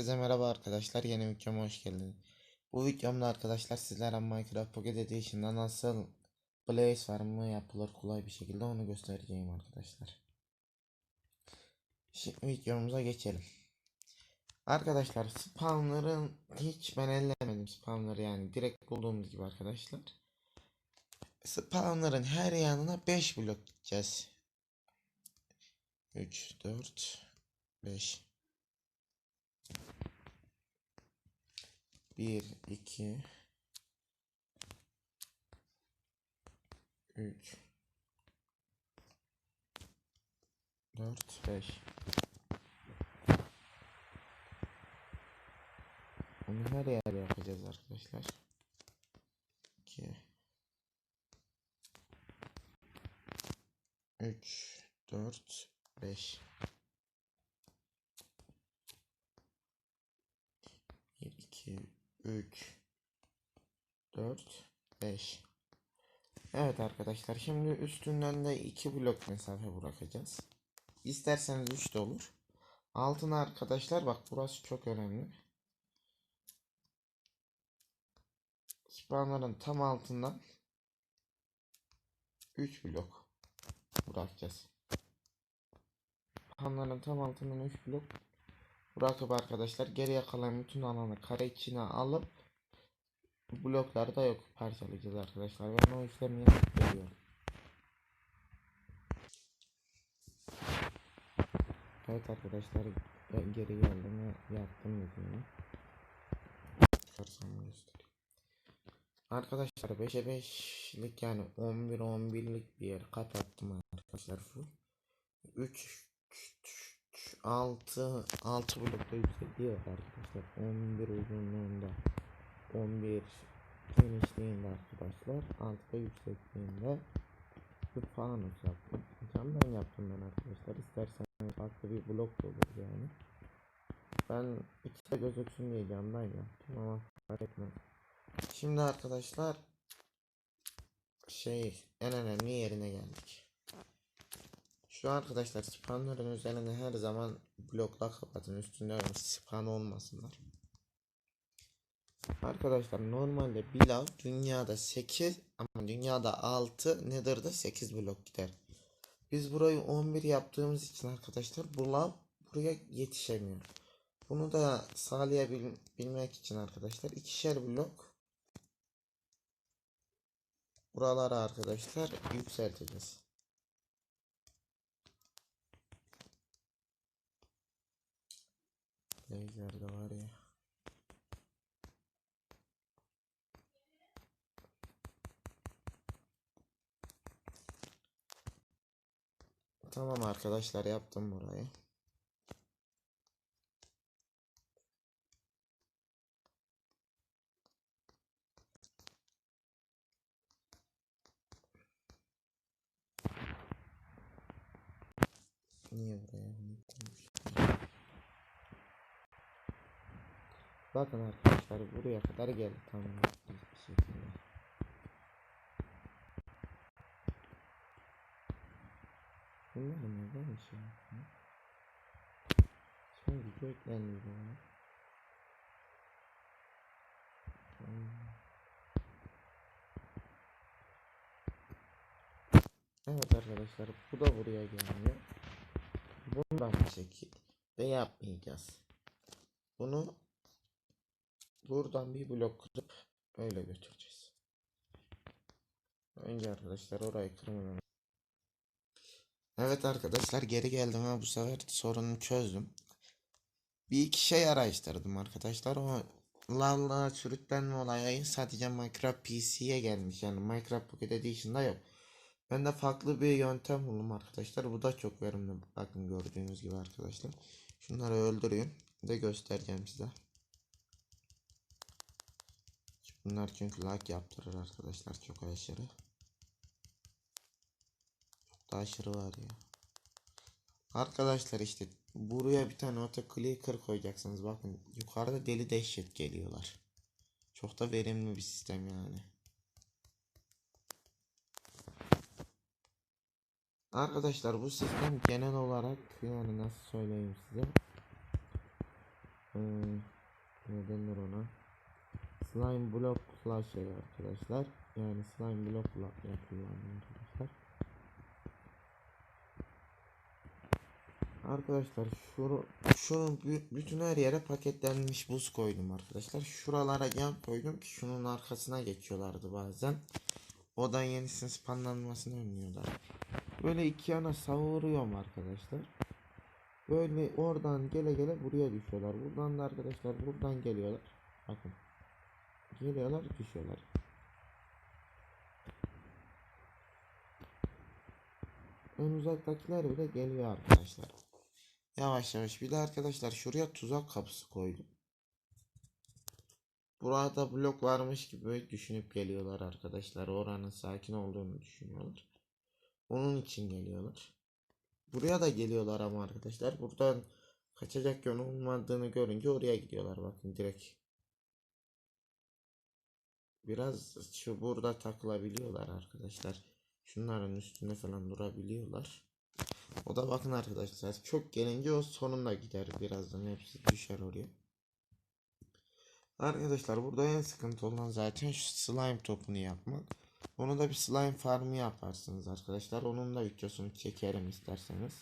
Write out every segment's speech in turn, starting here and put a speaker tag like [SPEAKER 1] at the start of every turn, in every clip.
[SPEAKER 1] Herkese merhaba arkadaşlar. Yeni videoma hoş geldiniz. Bu videomda arkadaşlar sizlere Minecraft Pocket Edition'da nasıl Blaze farmı yapılır kolay bir şekilde onu göstereceğim arkadaşlar. Şimdi videomuza geçelim. Arkadaşlar spawnların hiç ben ellemedim spawnları yani direkt bulduğumuz gibi arkadaşlar. Spawnların her yanına 5 blok gideceğiz. 3 4 5 Bir, iki, üç, dört, beş. Bunu her yerde yapacağız arkadaşlar. İki, üç, dört, beş. Bir, iki, 3 4 5 Evet arkadaşlar şimdi üstünden de 2 blok mesafe bırakacağız. İsterseniz 3 de olur. Altına arkadaşlar bak burası çok önemli. Spawnların tam altından 3 blok bırakacağız. Spawnların tam altından 3 blok bırakıp arkadaşlar geriye kalan bütün alanı kare içine alıp blokları da yok parçalayacağız arkadaşlar. Ben o işlemi yapıp geliyorum. Evet arkadaşlar ben geri geldim ve yaptım göstereyim. Arkadaşlar 5'e 5'lik yani 11 11'lik bir yer kapattım arkadaşlar full. 3 6 6 blokta yüksekliği var arkadaşlar. 11 uzunluğunda 11 genişliğinde arkadaşlar. 6'da yüksekliğinde bir fanus yaptım. Camdan yaptım ben arkadaşlar. İsterseniz farklı bir blok da olur yani. Ben ikisi de gözüksün diye camdan yaptım ama fark etmez. Şimdi arkadaşlar şey en önemli yerine geldik. Şu arkadaşlar spawnların üzerine her zaman blokla kapatın üstünde spawn olmasınlar. Arkadaşlar normalde Bilal dünyada 8 ama dünyada 6 Nether'da 8 blok gider. Biz burayı 11 yaptığımız için arkadaşlar bu lav buraya yetişemiyor. Bunu da sağlayabilmek için arkadaşlar ikişer blok buralara arkadaşlar yükselteceğiz. Laser de var ya. Tamam arkadaşlar yaptım burayı. Niye buraya bunu? Bakın arkadaşlar buraya kadar geldi tam bir şekilde. Bunlar neden şey yapıyor? Son video eklendi bana. Evet arkadaşlar bu da buraya gelmiyor. Bundan bir şekilde yapmayacağız. Bunu buradan bir blok kırıp öyle götüreceğiz. Önce arkadaşlar orayı kırmadan. Evet arkadaşlar geri geldim ama bu sefer sorunu çözdüm. Bir iki şey araştırdım arkadaşlar. O lavla sürüklenme olayı sadece Minecraft PC'ye gelmiş. Yani Minecraft Pocket Edition'da yok. Ben de farklı bir yöntem buldum arkadaşlar. Bu da çok verimli. Bakın gördüğünüz gibi arkadaşlar. Şunları öldürüyorum. De göstereceğim size. Bunlar çünkü lag yaptırır arkadaşlar çok aşırı. Çok da aşırı var ya. Arkadaşlar işte buraya bir tane autoclicker koyacaksınız. Bakın yukarıda deli dehşet geliyorlar. Çok da verimli bir sistem yani. Arkadaşlar bu sistem genel olarak yani nasıl söyleyeyim size hmm, ne denir ona? Slime blockla şey arkadaşlar. Yani slime blockla yapılan arkadaşlar. Arkadaşlar şunu şunun bü- bütün her yere paketlenmiş buz koydum arkadaşlar. Şuralara yan koydum ki şunun arkasına geçiyorlardı bazen. Odan yenisinin spanlanmasını önlüyorlar. Böyle iki yana savuruyorum arkadaşlar. Böyle oradan gele gele buraya düşüyorlar. Buradan da arkadaşlar buradan geliyorlar. Bakın. Geliyorlar düşüyorlar. En uzaktakiler bile geliyor arkadaşlar. Yavaş yavaş. Bir de arkadaşlar şuraya tuzak kapısı koydum. Burada blok varmış gibi düşünüp geliyorlar arkadaşlar. Oranın sakin olduğunu düşünüyorlar. Onun için geliyorlar. Buraya da geliyorlar ama arkadaşlar. Buradan kaçacak yön olmadığını görünce oraya gidiyorlar. Bakın direkt. Biraz şu burada takılabiliyorlar arkadaşlar. Şunların üstüne falan durabiliyorlar. O da bakın arkadaşlar çok gelince o sonunda gider birazdan hepsi düşer oraya. Arkadaşlar burada en sıkıntı olan zaten şu slime topunu yapmak. Onu da bir slime farmı yaparsınız arkadaşlar. Onun da videosunu çekerim isterseniz.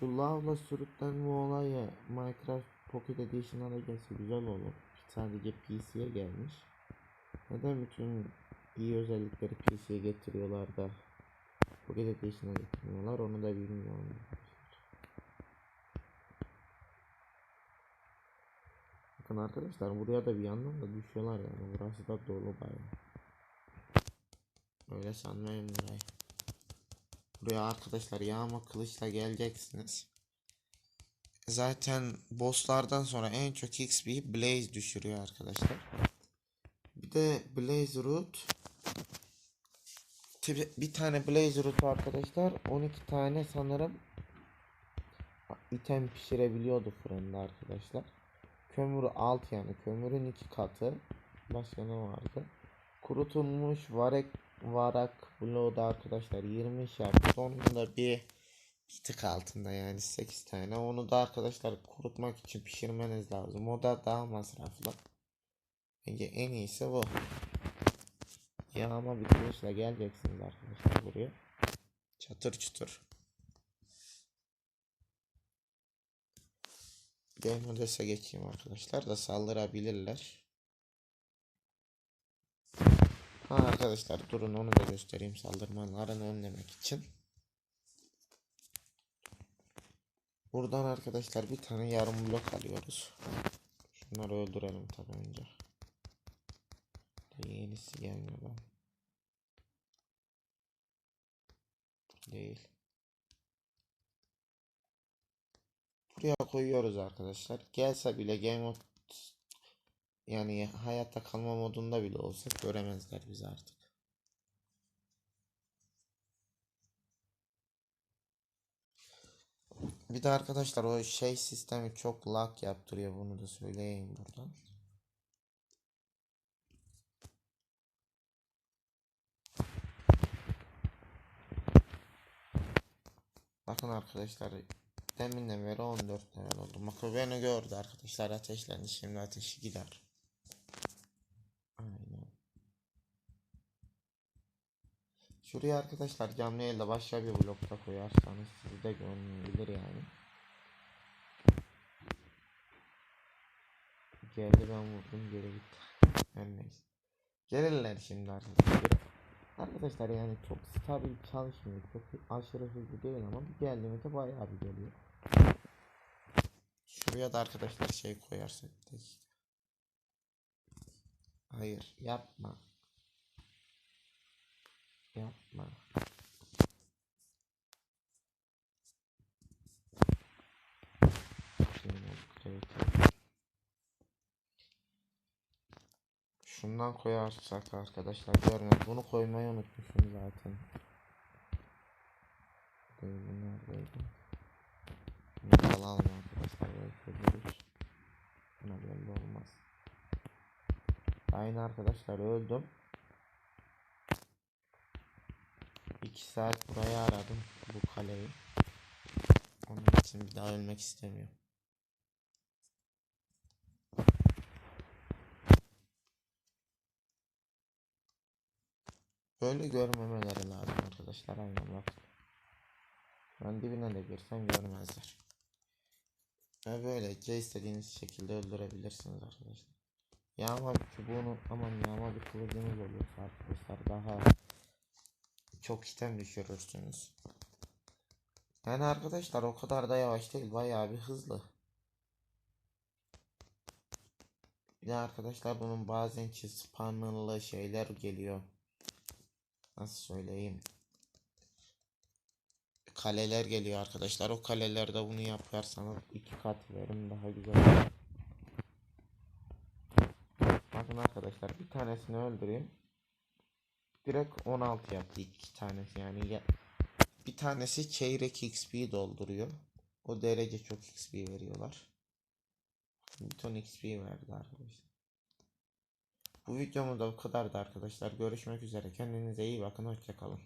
[SPEAKER 1] Şu lavla sürüklenme olayı Minecraft Pocket Edition'a da gelse güzel olur. Sadece PC'ye gelmiş. Neden bütün iyi özellikleri PC'ye getiriyorlar da Pocket Edition'a getirmiyorlar onu da bilmiyorum. Bakın arkadaşlar buraya da bir yandan da düşüyorlar yani burası da dolu bayağı. Öyle sanmayın burayı. Buraya arkadaşlar yağma kılıçla geleceksiniz. Zaten bosslardan sonra en çok XP Blaze düşürüyor arkadaşlar. Bir de Blaze Root bir tane Blaze Root arkadaşlar 12 tane sanırım item pişirebiliyordu fırında arkadaşlar. Kömür alt yani kömürün iki katı. Başka ne vardı? Kurutulmuş varak varak bloğu da arkadaşlar 20 iş yaptı. Onun da bir bir tık altında yani 8 tane. Onu da arkadaşlar kurutmak için pişirmeniz lazım. O da daha masraflı. Bence en iyisi bu. Yağma bir kılıçla geleceksiniz arkadaşlar buraya. Çatır çutur. Ben Odessa geçeyim arkadaşlar da saldırabilirler. Ha arkadaşlar durun onu da göstereyim saldırmalarını önlemek için. Buradan arkadaşlar bir tane yarım blok alıyoruz. Şunları öldürelim tabi önce. Yenisi lan. Değil. Buraya koyuyoruz arkadaşlar. Gelse bile game mode yani hayatta kalma modunda bile olsak göremezler bizi artık. Bir de arkadaşlar o şey sistemi çok lag yaptırıyor bunu da söyleyeyim buradan. Bakın arkadaşlar deminden beri 14 level oldu. Mako beni gördü arkadaşlar ateşlendi şimdi ateşi gider. Şuraya arkadaşlar canlı elde başka bir blokta koyarsanız sizi de görmeyebilir yani. Geldi ben vurdum geri gitti. Her neyse. Gelirler şimdi arkadaşlar. Arkadaşlar yani çok stabil çalışmıyor. Çok aşırı hızlı değil ama bir geldiğimizde bayağı bir geliyor. Şuraya da arkadaşlar şey koyarsak. Hayır yapma. Yapma. Şundan koyarsak arkadaşlar görmez. Bunu koymayı unutmuşum zaten. Değil neredeydi? Bunu alalım arkadaşlar. Belki. Buna belli olmaz. Aynı arkadaşlar öldüm. 2 saat burayı aradım bu kaleyi. Onun için bir Asla ölmek istemiyorum. Böyle görmemeleri lazım arkadaşlar aynen bak. Ben dibine de girsem görmezler. Ve böylece istediğiniz şekilde öldürebilirsiniz arkadaşlar. Yağma bir çubuğunu aman yağma bir kılıcınız olursa arkadaşlar daha çok item düşürürsünüz. Yani arkadaşlar o kadar da yavaş değil bayağı bir hızlı. Bir de arkadaşlar bunun bazen spamlı şeyler geliyor. Nasıl söyleyeyim? Kaleler geliyor arkadaşlar. O kalelerde bunu yaparsanız iki kat verim daha güzel. Bakın arkadaşlar bir tanesini öldüreyim. Direkt 16 yaptı iki tanesi yani ya bir tanesi çeyrek XP dolduruyor. O derece çok XP veriyorlar. Bir ton XP verdi arkadaşlar. Bu videomuz da bu kadardı arkadaşlar. Görüşmek üzere. Kendinize iyi bakın. Hoşçakalın.